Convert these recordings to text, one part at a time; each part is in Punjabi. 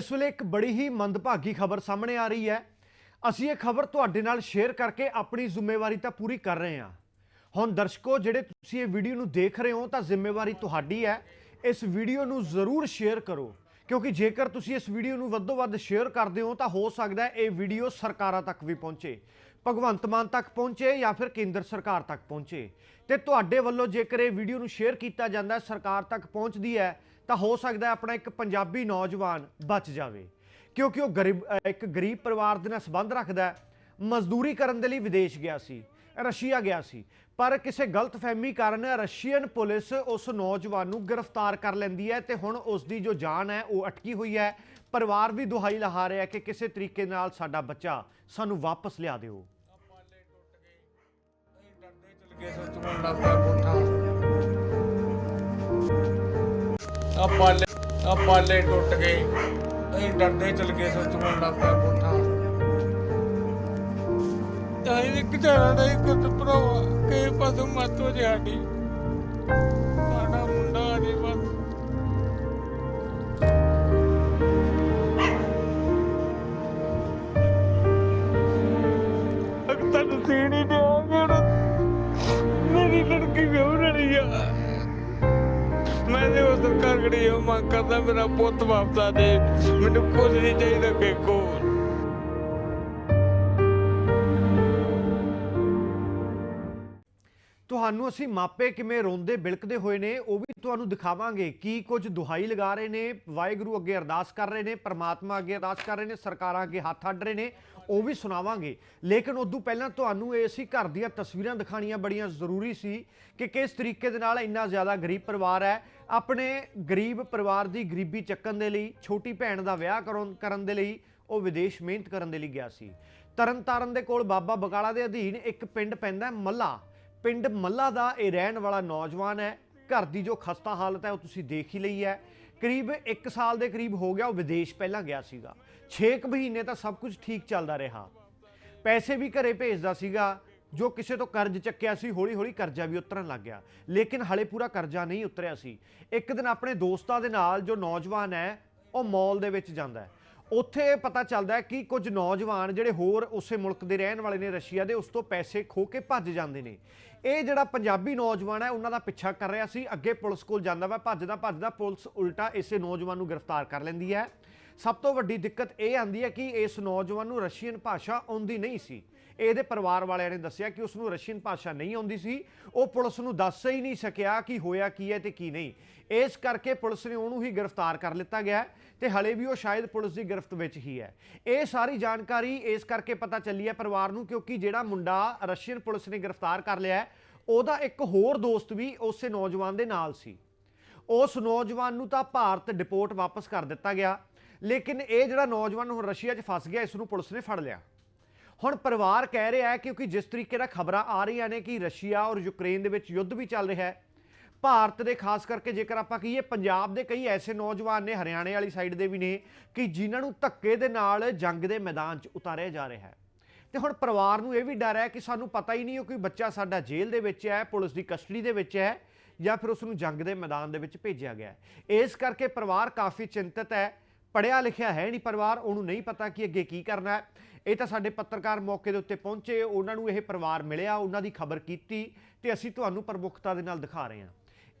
ਇਸ ਵੇਲੇ ਇੱਕ ਬੜੀ ਹੀ ਮੰਦਭਾਗੀ ਖਬਰ ਸਾਹਮਣੇ ਆ ਰਹੀ ਹੈ। ਅਸੀਂ ਇਹ ਖਬਰ ਤੁਹਾਡੇ ਨਾਲ ਸ਼ੇਅਰ ਕਰਕੇ ਆਪਣੀ ਜ਼ਿੰਮੇਵਾਰੀ ਤਾਂ ਪੂਰੀ ਕਰ ਰਹੇ ਹਾਂ। ਹੁਣ ਦਰਸ਼ਕੋ, ਜਿਹੜੇ ਤੁਸੀਂ ਇਹ ਵੀਡੀਓ ਨੂੰ ਦੇਖ ਰਹੇ ਹੋ ਤਾਂ ਜ਼ਿੰਮੇਵਾਰੀ ਤੁਹਾਡੀ ਹੈ। ਇਸ ਵੀਡੀਓ ਨੂੰ ਜ਼ਰੂਰ ਸ਼ੇਅਰ ਕਰੋ। ਕਿਉਂਕਿ ਜੇਕਰ ਤੁਸੀਂ ਇਸ ਵੀਡੀਓ ਨੂੰ ਵੱਧੋ ਵੱਧ ਸ਼ੇਅਰ ਕਰਦੇ ਹੋ ਤਾਂ ਹੋ ਸਕਦਾ ਹੈ ਇਹ ਵੀਡੀਓ ਸਰਕਾਰਾਂ ਤੱਕ ਵੀ ਪਹੁੰਚੇ। ਭਗਵੰਤ ਮਾਨ ਤੱਕ ਪਹੁੰਚੇ ਜਾਂ ਫਿਰ ਕੇਂਦਰ ਸਰਕਾਰ ਤੱਕ ਪਹੁੰਚੇ। ਤੇ ਤੁਹਾਡੇ ਵੱਲੋਂ ਜੇਕਰ ਇਹ ਵੀਡੀਓ ਨੂੰ ਸ਼ੇਅਰ ਕੀਤਾ ਜਾਂਦਾ ਹੈ, ਸਰਕਾਰ ਤੱਕ ਪਹੁੰਚਦੀ ਹੈ ਤਾਂ ਹੋ ਸਕਦਾ ਆਪਣਾ ਇੱਕ ਪੰਜਾਬੀ ਨੌਜਵਾਨ ਬਚ ਜਾਵੇ। ਕਿਉਂਕਿ ਉਹ ਗਰੀਬ ਇੱਕ ਗਰੀਬ ਪਰਿਵਾਰ ਦੇ ਨਾਲ ਸੰਬੰਧ ਰੱਖਦਾ ਹੈ। ਮਜ਼ਦੂਰੀ ਕਰਨ ਦੇ ਲਈ ਵਿਦੇਸ਼ ਗਿਆ ਸੀ, ਰਸ਼ੀਆ ਗਿਆ ਸੀ। ਪਰ ਕਿਸੇ ਗਲਤਫਹਿਮੀ ਕਾਰਨ ਰਸ਼ੀਅਨ ਪੁਲਿਸ ਉਸ ਨੌਜਵਾਨ ਨੂੰ ਗ੍ਰਿਫਤਾਰ ਕਰ ਲੈਂਦੀ ਹੈ ਤੇ ਹੁਣ ਉਸ ਦੀ ਜੋ ਜਾਨ ਹੈ, ਉਹ ਅਟਕੀ ਹੋਈ ਹੈ। ਪਰਿਵਾਰ ਵੀ ਦੁਹਾਈ ਲਹਾ ਰਿਹਾ ਕਿ ਕਿਸੇ ਤਰੀਕੇ ਨਾਲ ਸਾਡਾ ਬੱਚਾ ਸਾਨੂੰ ਵਾਪਸ ਲਿਆ ਦਿਓ। ਪਾਲੇ ਟੁੱਟ ਕੋਠਾ। ਆ ਪਾਲੇ ਆ ਪਾਲੇ ਟੁੱਟ ਗਏ। ਅਸੀਂ ਡਰਦੇ ਚਲ ਗਏ ਸੋਚਣ ਲੱਗ ਪਿਆ ਕੋਠਾ। ਤਾਂ ਇਹ ਕਿਹੜਾ ਨਹੀਂ ਕੁੱਤ ਭਰਾਵਾ ਕਿ ਪਾਸੋਂ ਮੱਤ ਹੋ ਸਾਡੀ। ਮੈਂ ਤੇ ਉਹ ਮੰਗ ਕਰਦਾ ਮੇਰਾ ਪੁੱਤ ਵਾਪਸ ਆ ਦੇ ਮੈਨੂੰ ਕੁਝ ਨਹੀਂ ਚਾਹੀਦਾ ਕਿ ਤੁਹਾਨੂੰ ਅਸੀਂ ਮਾਪੇ ਕਿਵੇਂ ਰੋਂਦੇ, ਬਿਲਕਦੇ ਹੋਏ ਨੇ, ਉਹ ਵੀ ਤੁਹਾਨੂੰ ਦਿਖਾਵਾਂਗੇ। ਕੀ ਕੁਝ ਦੁਹਾਈ ਲਗਾ ਰਹੇ ਨੇ, ਵਾਹਿਗੁਰੂ ਅੱਗੇ ਅਰਦਾਸ ਕਰ ਰਹੇ ਨੇ, ਪਰਮਾਤਮਾ ਅੱਗੇ ਅਰਦਾਸ ਕਰ ਰਹੇ ਨੇ, ਸਰਕਾਰਾਂ ਅੱਗੇ ਹੱਥ ਅੱਡ ਰਹੇ ਨੇ, ਉਹ ਵੀ ਸੁਣਾਵਾਂਗੇ। ਲੇਕਿਨ ਉਦੋਂ ਪਹਿਲਾਂ ਤੁਹਾਨੂੰ ਇਹ ਸੀ ਘਰ ਦੀਆਂ ਤਸਵੀਰਾਂ ਦਿਖਾਣੀਆਂ ਬੜੀਆਂ ਜ਼ਰੂਰੀ ਸੀ ਕਿ ਕਿਸ ਤਰੀਕੇ ਦੇ ਨਾਲ ਇੰਨਾ ਜ਼ਿਆਦਾ ਗਰੀਬ ਪਰਿਵਾਰ ਹੈ। ਆਪਣੇ ਗਰੀਬ ਪਰਿਵਾਰ ਦੀ ਗਰੀਬੀ ਚੱਕਣ ਦੇ ਲਈ, ਛੋਟੀ ਭੈਣ ਦਾ ਵਿਆਹ ਕਰਨ ਕਰਨ ਦੇ ਲਈ, ਉਹ ਵਿਦੇਸ਼ ਮਿਹਨਤ ਕਰਨ ਦੇ ਲਈ ਗਿਆ ਸੀ। ਤਰਨਤਾਰਨ ਦੇ ਕੋਲ ਬਾਬਾ ਬਕਾਲਾ ਦੇ ਅਧੀਨ ਇੱਕ ਪਿੰਡ ਪੈਂਦਾ ਹੈ, ਮੱਲਾ। ਪਿੰਡ ਮੱਲਾ ਦਾ ਇਹ ਰਹਿਣ ਵਾਲਾ ਨੌਜਵਾਨ ਹੈ। ਘਰ ਦੀ ਜੋ ਖਸਤਾ ਹਾਲਤ ਹੈ, ਉਹ ਤੁਸੀਂ ਦੇਖ ਹੀ ਲਈ ਹੈ। ਕਰੀਬ 1 ਸਾਲ ਦੇ ਕਰੀਬ ਹੋ ਗਿਆ, ਉਹ ਵਿਦੇਸ਼ ਪਹਿਲਾਂ ਗਿਆ ਸੀਗਾ। 6 ਮਹੀਨੇ ਤਾਂ ਸਭ ਕੁਝ ਠੀਕ ਚੱਲਦਾ ਰਿਹਾ। ਪੈਸੇ ਵੀ ਘਰੇ ਭੇਜਦਾ ਸੀਗਾ, ਜੋ ਕਿਸੇ ਤੋਂ ਕਰਜ਼ ਚੱਕਿਆ ਸੀ ਹੌਲੀ ਹੌਲੀ ਕਰਜ਼ਾ ਵੀ ਉਤਰਨ ਲੱਗ ਗਿਆ। ਲੇਕਿਨ ਹਲੇ ਪੂਰਾ ਕਰਜ਼ਾ ਨਹੀਂ ਉਤਰਿਆ ਸੀ। ਇੱਕ ਦਿਨ ਆਪਣੇ ਦੋਸਤਾਂ ਦੇ ਨਾਲ ਜੋ ਨੌਜਵਾਨ ਹੈ, ਉਹ ਮਾਲ ਦੇ ਵਿੱਚ ਜਾਂਦਾ ਹੈ। ਉੱਥੇ ਪਤਾ ਚੱਲਦਾ ਹੈ ਕਿ ਕੁਝ ਨੌਜਵਾਨ ਜਿਹੜੇ ਹੋਰ ਉਸੇ ਮੁਲਕ ਦੇ ਰਹਿਣ ਵਾਲੇ ਨੇ ਰਸ਼ੀਆ ਦੇ, ਉਸ ਤੋਂ ਪੈਸੇ ਖੋ ਕੇ ਭੱਜ ਜਾਂਦੇ ਨੇ। ਇਹ ਜਿਹੜਾ ਪੰਜਾਬੀ ਨੌਜਵਾਨ ਹੈ, ਉਹਨਾਂ ਦਾ ਪਿੱਛਾ ਕਰ ਰਿਹਾ ਸੀ। ਅੱਗੇ ਪੁਲਿਸ ਕੋਲ ਜਾਂਦਾ ਵਾ, ਭੱਜਦਾ ਭੱਜਦਾ ਪੁਲਿਸ ਉਲਟਾ ਇਸੇ ਨੌਜਵਾਨ ਨੂੰ ਗ੍ਰਿਫਤਾਰ ਕਰ ਲੈਂਦੀ ਹੈ। ਸਭ ਤੋਂ ਵੱਡੀ ਦਿੱਕਤ ਇਹ ਆਂਦੀ ਹੈ ਕਿ ਇਸ ਨੌਜਵਾਨ ਨੂੰ ਰਸ਼ੀਅਨ ਭਾਸ਼ਾ ਆਉਂਦੀ ਨਹੀਂ ਸੀ। ਇਹਦੇ ਪਰਿਵਾਰ ਵਾਲਿਆਂ ਨੇ ਦੱਸਿਆ ਕਿ ਉਸ ਨੂੰ ਰਸ਼ੀਅਨ ਭਾਸ਼ਾ ਨਹੀਂ ਆਉਂਦੀ ਸੀ। ਉਹ ਪੁਲਿਸ ਨੂੰ ਦੱਸ ਹੀ ਨਹੀਂ ਸਕਿਆ ਕਿ ਹੋਇਆ ਕੀ ਹੈ ਤੇ ਕੀ ਨਹੀਂ। ਇਸ ਕਰਕੇ ਪੁਲਿਸ ਨੇ ਉਹਨੂੰ ਹੀ ਗ੍ਰਿਫਤਾਰ ਕਰ ਲਿੱਤਾ ਗਿਆ ਹੈ ਤੇ ਹਲੇ ਵੀ ਉਹ ਸ਼ਾਇਦ ਪੁਲਿਸ ਦੀ ਗ੍ਰਿਫਤ ਵਿੱਚ ਹੀ ਹੈ। ਇਹ ਸਾਰੀ ਜਾਣਕਾਰੀ ਇਸ ਕਰਕੇ ਪਤਾ ਚੱਲੀ ਹੈ ਪਰਿਵਾਰ ਨੂੰ ਕਿਉਂਕਿ ਜਿਹੜਾ ਮੁੰਡਾ ਰਸ਼ੀਅਨ ਪੁਲਿਸ ਨੇ ਗ੍ਰਿਫਤਾਰ ਕਰ ਲਿਆ ਉਹਦਾ ਇੱਕ ਹੋਰ ਦੋਸਤ ਵੀ ਉਸੇ ਨੌਜਵਾਨ ਦੇ ਨਾਲ ਸੀ। ਉਸ ਨੌਜਵਾਨ ਨੂੰ ਤਾਂ ਭਾਰਤ ਡਿਪੋਰਟ ਵਾਪਸ ਕਰ ਦਿੱਤਾ ਗਿਆ। ਲੇਕਿਨ ਇਹ ਜਿਹੜਾ ਨੌਜਵਾਨ ਹੁਣ ਰਸ਼ੀਆ 'ਚ ਫਸ ਗਿਆ, ਇਸ ਨੂੰ ਪੁਲਿਸ ਨੇ ਫੜ ਲਿਆ। ਹੁਣ ਪਰਿਵਾਰ ਕਹਿ ਰਿਹਾ ਹੈ ਕਿਉਂਕਿ ਜਿਸ ਤਰੀਕੇ ਨਾਲ ਖਬਰਾਂ ਆ ਰਹੀਆਂ ਨੇ ਕਿ ਰਸ਼ੀਆ ਔਰ ਯੂਕਰੇਨ ਦੇ ਵਿੱਚ ਯੁੱਧ ਵੀ ਚੱਲ ਰਿਹਾ ਹੈ, ਭਾਰਤ ਦੇ ਖਾਸ ਕਰਕੇ ਜੇਕਰ ਆਪਾਂ ਕਹੀਏ, ਪੰਜਾਬ ਦੇ ਕਈ ਐਸੇ ਨੌਜਵਾਨ ਨੇ ਹਰਿਆਣੇ ਵਾਲੀ ਸਾਈਡ ਦੇ ਵੀ ਨੇ ਕਿ ਜਿਨ੍ਹਾਂ ਨੂੰ ਧੱਕੇ ਦੇ ਨਾਲ ਜੰਗ ਦੇ ਮੈਦਾਨ 'ਚ ਉਤਾਰਿਆ ਜਾ ਰਿਹਾ ਹੈ। ਤੇ ਹੁਣ ਪਰਿਵਾਰ ਨੂੰ ਇਹ ਵੀ ਡਰ ਹੈ ਕਿ ਸਾਨੂੰ ਪਤਾ ਹੀ ਨਹੀਂ ਉਹ ਕੋਈ ਬੱਚਾ ਸਾਡਾ ਜੇਲ੍ਹ ਦੇ ਵਿੱਚ ਹੈ, ਪੁਲਿਸ ਦੀ ਕਸਟਡੀ ਦੇ ਵਿੱਚ ਹੈ ਜਾਂ ਫਿਰ ਉਸ ਨੂੰ ਜੰਗ ਦੇ ਮੈਦਾਨ ਦੇ ਵਿੱਚ ਭੇਜਿਆ ਗਿਆ ਹੈ। ਇਸ ਕਰਕੇ ਪਰਿਵਾਰ ਕਾਫੀ ਚਿੰਤਤ ਹੈ ਪੜਿਆ ਲਿਖਿਆ ਹੈ ਨਹੀਂ ਪਰਿਵਾਰ, ਉਹਨੂੰ ਨਹੀਂ ਪਤਾ ਕਿ ਅੱਗੇ ਕੀ ਕਰਨਾ ਹੈ। ਇਹ ਤਾਂ ਸਾਡੇ ਪੱਤਰਕਾਰ ਮੌਕੇ ਦੇ ਉੱਤੇ ਪਹੁੰਚੇ, ਉਹਨਾਂ ਨੂੰ ਇਹ ਪਰਿਵਾਰ ਮਿਲਿਆ, ਉਹਨਾਂ ਦੀ ਖਬਰ ਕੀਤੀ ਤੇ ਅਸੀਂ ਤੁਹਾਨੂੰ ਪ੍ਰਮੁੱਖਤਾ ਦੇ ਨਾਲ ਦਿਖਾ ਰਹੇ ਹਾਂ।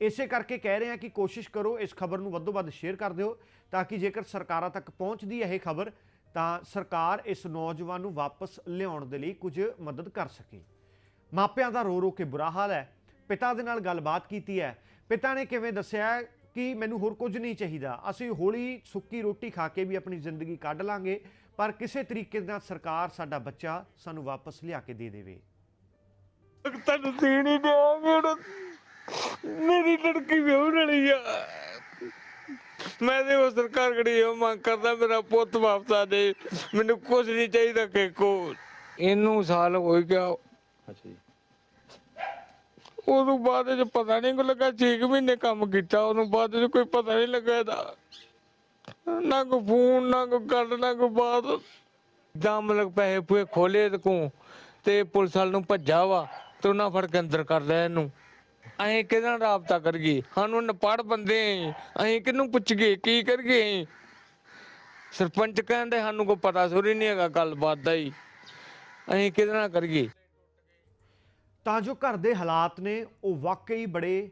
ਇਸੇ ਕਰਕੇ ਕਹਿ ਰਹੇ ਹਾਂ ਕਿ ਕੋਸ਼ਿਸ਼ ਕਰੋ ਇਸ ਖਬਰ ਨੂੰ ਵੱਧੋ ਵੱਧ ਸ਼ੇਅਰ ਕਰ ਦਿਓ ਤਾਂ ਕਿ ਜੇਕਰ ਸਰਕਾਰਾਂ ਤੱਕ ਪਹੁੰਚਦੀ ਹੈ ਇਹ ਖਬਰ, ਤਾਂ ਸਰਕਾਰ ਇਸ ਨੌਜਵਾਨ ਨੂੰ ਵਾਪਸ ਲਿਆਉਣ ਦੇ ਲਈ ਕੁਝ ਮਦਦ ਕਰ ਸਕੇ। ਮਾਪਿਆਂ ਦਾ ਰੋ ਰੋ ਕੇ ਬੁਰਾ ਹਾਲ ਹੈ। ਪਿਤਾ ਦੇ ਨਾਲ ਗੱਲਬਾਤ ਕੀਤੀ ਹੈ। ਪਿਤਾ ਨੇ ਕਿਵੇਂ ਦੱਸਿਆ ਕਿ ਮੈਨੂੰ ਹੋਰ ਕੁਝ ਨਹੀਂ ਚਾਹੀਦਾ। ਅਸੀਂ ਹੌਲੀ ਸੁੱਕੀ ਰੋਟੀ ਖਾ ਕੇ ਵੀ ਆਪਣੀ ਜ਼ਿੰਦਗੀ ਕੱਢ ਲਾਂਗੇ। ਪਰ ਕਿਸੇ ਤਰੀਕੇ ਨਾਲ ਸਰਕਾਰ ਸਾਡਾ ਬੱਚਾ ਸਾਨੂੰ ਵਾਪਸ ਲਿਆ ਕੇ ਦੇ ਦੇਵੇ। ਤੈਨੂੰ ਸੀਣੀ ਦੇ ਆ ਗਿਆ ਮੇਰੀ ਲੜਕੀ ਵਿਆਹ ਰਹੀ ਆ। ਮੈਂ ਤੇ ਉਹ ਸਰਕਾਰ ਖੜੀ ਹੋ ਮੰਗ ਕਰਦਾ ਮੇਰਾ ਪੁੱਤ ਵਾਪਸ ਆ ਦੇ ਮੈਨੂੰ ਕੁਝ ਨਹੀਂ ਚਾਹੀਦਾ ਕਿ ਕੋਲ ਇਹਨੂੰ ਸਾਲ ਹੋ ਗਿਆ। ਅੱਛਾ ਜੀ। ਉਦੋਂ ਬਾਅਦ ਚ ਪਤਾ ਨਹੀਂ ਕੋ ਲੱਗਾ 6 ਮਹੀਨੇ ਕੰਮ ਕੀਤਾ। ਉਹਨੂੰ ਬਾਅਦ ਚ ਕੋਈ ਪਤਾ ਨਹੀਂ ਲੱਗਾ ਇਹਦਾ। ਨਾ ਕੋ ਫੋਨ, ਨਾ ਕੋ ਗੱਲ ਨਾ ਕੋ ਬਾਤ ਜਾਂ ਮਤਲਬ ਪੈਸੇ ਪੂਏ ਖੋਲੇ ਤੇ ਕੋ ਤੇ ਪੁਲਿਸ ਵਾਲ ਨੂੰ ਭੱਜਾ ਵਾ ਤੇ ਉਹਨਾਂ ਫੜ ਕੇ ਅੰਦਰ ਕਰ ਲਿਆ ਇਹਨੂੰ। ਅਸੀਂ ਕਿਹਦੇ ਨਾਲ ਰਾਬਤਾ ਕਰੀਏ? ਸਾਨੂੰ ਨਪੜ ਬੰਦੇ ਅਸੀਂ ਕਿਹਨੂੰ ਪੁੱਛੀਏ? ਕੀ ਕਰੀਏ? ਸਰਪੰਚ ਕਹਿੰਦੇ ਸਾਨੂੰ ਕੋਈ ਪਤਾ ਸੁਰੀ ਨਹੀਂ ਹੈਗਾ ਗੱਲਬਾਤ ਦਾ ਹੀ। ਅਸੀਂ ਕਿਹਦੇ ਨਾਲ ਕਰੀਏ? ਤਾਂ ਜੋ ਘਰ ਦੇ ਹਾਲਾਤ ਨੇ, ਉਹ ਵਾਕਈ ਬੜੇ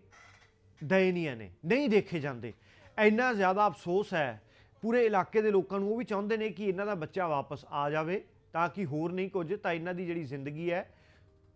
ਦਇਨੀय ਨੇ। ਨਹੀਂ ਦੇਖੇ ਜਾਂਦੇ। ਇੰਨਾ ਜ਼ਿਆਦਾ ਅਫਸੋਸ ਹੈ ਪੂਰੇ ਇਲਾਕੇ ਦੇ ਲੋਕਾਂ ਨੂੰ ਉਹ ਵੀ ਚਾਹੁੰਦੇ ਨੇ ਕਿ ਇਹਨਾਂ ਦਾ ਬੱਚਾ ਵਾਪਸ ਆ ਜਾਵੇ ਤਾਂ ਕਿ ਹੋਰ ਨਹੀਂ ਕੁਝ, ਤਾਂ ਇਹਨਾਂ ਦੀ ਜਿਹੜੀ ਜ਼ਿੰਦਗੀ ਹੈ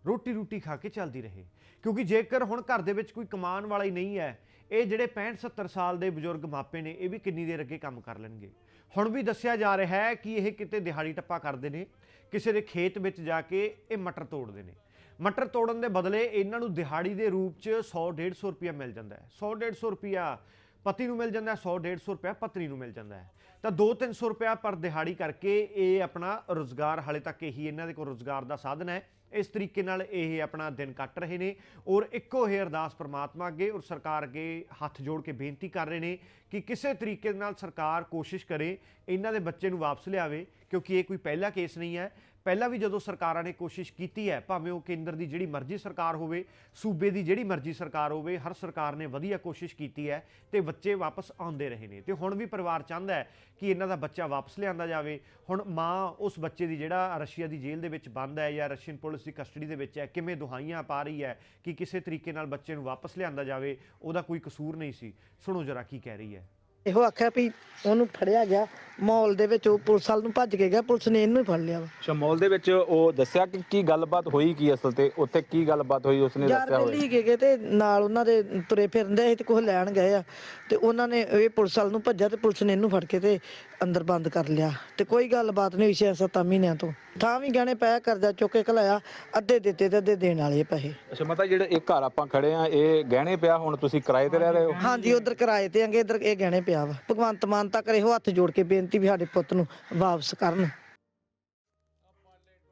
ਰੋਟੀ ਰੋਟੀ ਖਾ ਕੇ ਚੱਲਦੀ ਰਹੇ। ਕਿਉਂਕਿ ਜੇਕਰ ਹੁਣ ਘਰ ਦੇ ਵਿੱਚ ਕੋਈ ਕਮਾਉਣ ਵਾਲਾ ਹੀ ਨਹੀਂ ਹੈ, ਇਹ ਜਿਹੜੇ 65 70 ਸਾਲ ਦੇ ਬਜ਼ੁਰਗ ਮਾਪੇ ਨੇ, ਇਹ ਵੀ ਕਿੰਨੀ ਦੇਰ ਅੱਗੇ ਕੰਮ ਕਰ ਲੈਣਗੇ। ਹੁਣ ਵੀ ਦੱਸਿਆ ਜਾ ਰਿਹਾ ਹੈ ਕਿ ਇਹ ਕਿਤੇ ਦਿਹਾੜੀ ਟੱਪਾ ਕਰਦੇ ਨੇ, ਕਿਸੇ ਦੇ ਖੇਤ ਵਿੱਚ ਜਾ ਕੇ ਇਹ ਮਟਰ ਤੋੜਦੇ ਨੇ। ਮਟਰ ਤੋੜਨ ਦੇ ਬਦਲੇ ਇਹਨਾਂ ਨੂੰ ਦਿਹਾੜੀ ਦੇ ਰੂਪ 'ਚ 100 150 ਰੁਪਇਆ ਮਿਲ ਜਾਂਦਾ ਹੈ। 100 150 ਰੁਪਇਆ ਪਤੀ ਨੂੰ ਮਿਲ ਜਾਂਦਾ ਹੈ 100 150 ਰੁਪਇਆ ਪਤਨੀ ਨੂੰ ਮਿਲ ਜਾਂਦਾ ਹੈ। ਤਾਂ 2-300 ਰੁਪਇਆ ਪਰ ਦਿਹਾੜੀ ਕਰਕੇ ਇਹ ਆਪਣਾ ਰੋਜ਼ਗਾਰ ਹਾਲੇ ਤੱਕ ਇਹੀ ਇਹਨਾਂ ਦੇ ਕੋਲ ਰੋਜ਼ਗਾਰ ਦਾ ਸਾਧਨ ਹੈ। ਇਸ ਤਰੀਕੇ ਨਾਲ ਇਹ ਆਪਣਾ ਦਿਨ ਕੱਟ ਰਹੇ ਨੇ ਔਰ ਇੱਕੋ ਹੀ ਅਰਦਾਸ ਪ੍ਰਮਾਤਮਾ ਅੱਗੇ ਔਰ ਸਰਕਾਰ ਅੱਗੇ ਹੱਥ ਜੋੜ ਕੇ ਬੇਨਤੀ ਕਰ ਰਹੇ ਨੇ ਕਿ ਕਿਸੇ ਤਰੀਕੇ ਦੇ ਨਾਲ ਸਰਕਾਰ ਕੋਸ਼ਿਸ਼ ਕਰੇ ਇਹਨਾਂ ਦੇ ਬੱਚੇ ਨੂੰ ਵਾਪਸ ਲਿਆਵੇ, ਕਿਉਂਕਿ ਇਹ ਕੋਈ ਪਹਿਲਾ ਕੇਸ ਨਹੀਂ ਹੈ। ਪਹਿਲਾਂ ਵੀ ਜਦੋਂ ਸਰਕਾਰਾਂ ਨੇ ਕੋਸ਼ਿਸ਼ ਕੀਤੀ ਹੈ, ਭਾਵੇਂ ਉਹ ਕੇਂਦਰ ਦੀ ਜਿਹੜੀ ਮਰਜ਼ੀ ਸਰਕਾਰ ਹੋਵੇ, ਸੂਬੇ ਦੀ ਜਿਹੜੀ ਮਰਜ਼ੀ ਸਰਕਾਰ ਹੋਵੇ, ਹਰ ਸਰਕਾਰ ਨੇ ਵਧੀਆ ਕੋਸ਼ਿਸ਼ ਕੀਤੀ ਹੈ ਤੇ ਬੱਚੇ ਵਾਪਸ ਆਉਂਦੇ ਰਹੇ ਨੇ। ਤੇ ਹੁਣ ਵੀ ਪਰਿਵਾਰ ਚਾਹੁੰਦਾ ਹੈ ਕਿ ਇਹਨਾਂ ਦਾ ਬੱਚਾ ਵਾਪਸ ਲਿਆਂਦਾ ਜਾਵੇ। ਹੁਣ ਮਾਂ ਉਸ ਬੱਚੇ ਦੀ ਜਿਹੜਾ ਰਸ਼ੀਆ ਦੀ ਜੇਲ੍ਹ ਦੇ ਵਿੱਚ ਬੰਦ ਹੈ ਜਾਂ ਰਸ਼ੀਅਨ ਪੁਲਿਸ ਦੀ ਕਸਟਡੀ ਦੇ ਵਿੱਚ ਹੈ, ਕਿਵੇਂ ਦੁਹਾਈਆਂ ਪਾ ਰਹੀ ਹੈ ਕਿ ਕਿਸੇ ਤਰੀਕੇ ਨਾਲ ਬੱਚੇ ਨੂੰ ਵਾਪਸ ਲਿਆਂਦਾ ਜਾਵੇ, ਉਹਦਾ ਕੋਈ ਕਸੂਰ ਨਹੀਂ ਸੀ। ਸੁਣੋ ਜਰਾ ਕੀ ਕਹਿ ਰਹੀ ਹੈ। ਇਹੋ ਆਖਿਆ ਵੀ ਉਹਨੂੰ ਫੜਿਆ ਗਿਆ। ਮਾਲ ਦੇ ਵਿੱਚ ਉਹ ਪੁਲਿਸ ਵਾਲ ਨੂੰ ਭੱਜ ਕੇ ਗਿਆ। ਪੁਲਿਸ ਨੇ ਇਹਨੂੰ ਹੀ ਫੜ ਲਿਆ ਵਾ। ਸ਼ਮੋਲ ਦੇ ਵਿੱਚ ਉਹ ਦੱਸਿਆ ਕਿ ਕੀ ਗੱਲਬਾਤ ਹੋਈ ਕੀ ਅਸਲ ਤੇ? ਉੱਥੇ ਕੀ ਗੱਲਬਾਤ ਹੋਈ ਉਸਨੇ ਯਾਰ ਦੱਸਿਆ ਹੋਇਆ? ਦਿੱਲੀ ਗਏ ਗਏ ਤੇ ਨਾਲ ਉਹਨਾਂ ਦੇ ਤੁਰੇ ਫਿਰਦੇ ਸੀ ਤੇ ਕੁਝ ਲੈਣ ਗਏ ਆ। ਤੇ ਉਹਨਾਂ ਨੇ ਇਹ ਪੁਲਿਸ ਵਾਲ ਨੂੰ ਭੱਜਾ ਤੇ ਪੁਲਿਸ ਨੇ ਇਹਨੂੰ ਫੜ ਕੇ ਤੇ ਅੰਦਰ ਬੰਦ ਕਰ ਲਿਆ। ਤੇ ਕੋਈ ਗੱਲਬਾਤ ਨਹੀਂ ਹੋਈ ਛੇ ਸੱਤਾਂ ਮਹੀਨਿਆਂ ਤੋਂ। ਥਾਂ ਵੀ ਗਹਿਣੇ ਪਿਆ ਕਰਜ਼ਾ ਚੁੱਕ ਕੇ ਘਲਾਇਆ ਅੱਧੇ ਦਿੱਤੇ ਤੇ ਅੱਧੇ ਦੇਣ ਵਾਲੇ ਪੈਸੇ। ਅੱਛਾ ਮਤਲਬ ਜਿਹੜਾ ਇਹ ਘਰ ਆਪਾਂ ਖੜੇ ਆ ਇਹ ਗਹਿਣੇ ਪਿਆ ਹੁਣ ਤੁਸੀਂ ਕਿਰਾਏ ਤੇ ਰਹਿ ਰਹੇ ਹੋ? ਹਾਂਜੀ ਉਧਰ ਕਿਰਾਏ ਤੇ ਆਂਗੇ ਇਧਰ ਇਹ ਗਹਿਣੇ ਪਿਆ। ਵਾ। ਭਗਵੰਤ ਮਾਨ ਤੱਕ ਇਹੋ ਹੱਥ ਜੋੜ ਕੇ ਬੇਨਤੀ ਵੀ ਸਾਡੇ ਪੁੱਤ ਨੂੰ ਵਾਪਸ ਕਰਨ।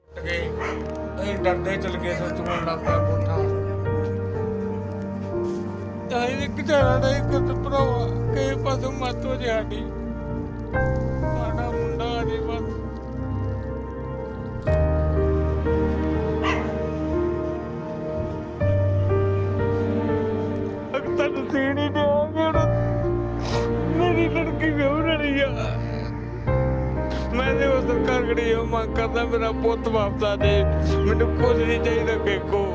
ਗਏ ਅਸੀਂ ਡਰਦੇ ਚਲ ਗਏ ਸੋ ਚੁਣ ਲੱਗ ਪਿਆ ਕੋਠਾ। ਤਾਂ ਇਹ ਕਿਹੜਾ ਨਹੀਂ ਕੁਝ ਭਰਾਵਾ ਕਈ ਪਾਸੋਂ ਮੱਤ ਹੋ ਸਾਡੀ। ਵਿਆਹ ਰਹੀ ਆ ਮੈਂ ਤੇ ਉਹ ਸਰਕਾਰ ਖੜੀ ਮੰਗ ਕਰਦਾ ਮੇਰਾ ਪੁੱਤ ਵਾਪਸ ਆ ਦੇ ਮੈਨੂੰ ਕੁਝ ਨਹੀਂ ਚਾਹੀਦਾ ਕਿ ਕੋ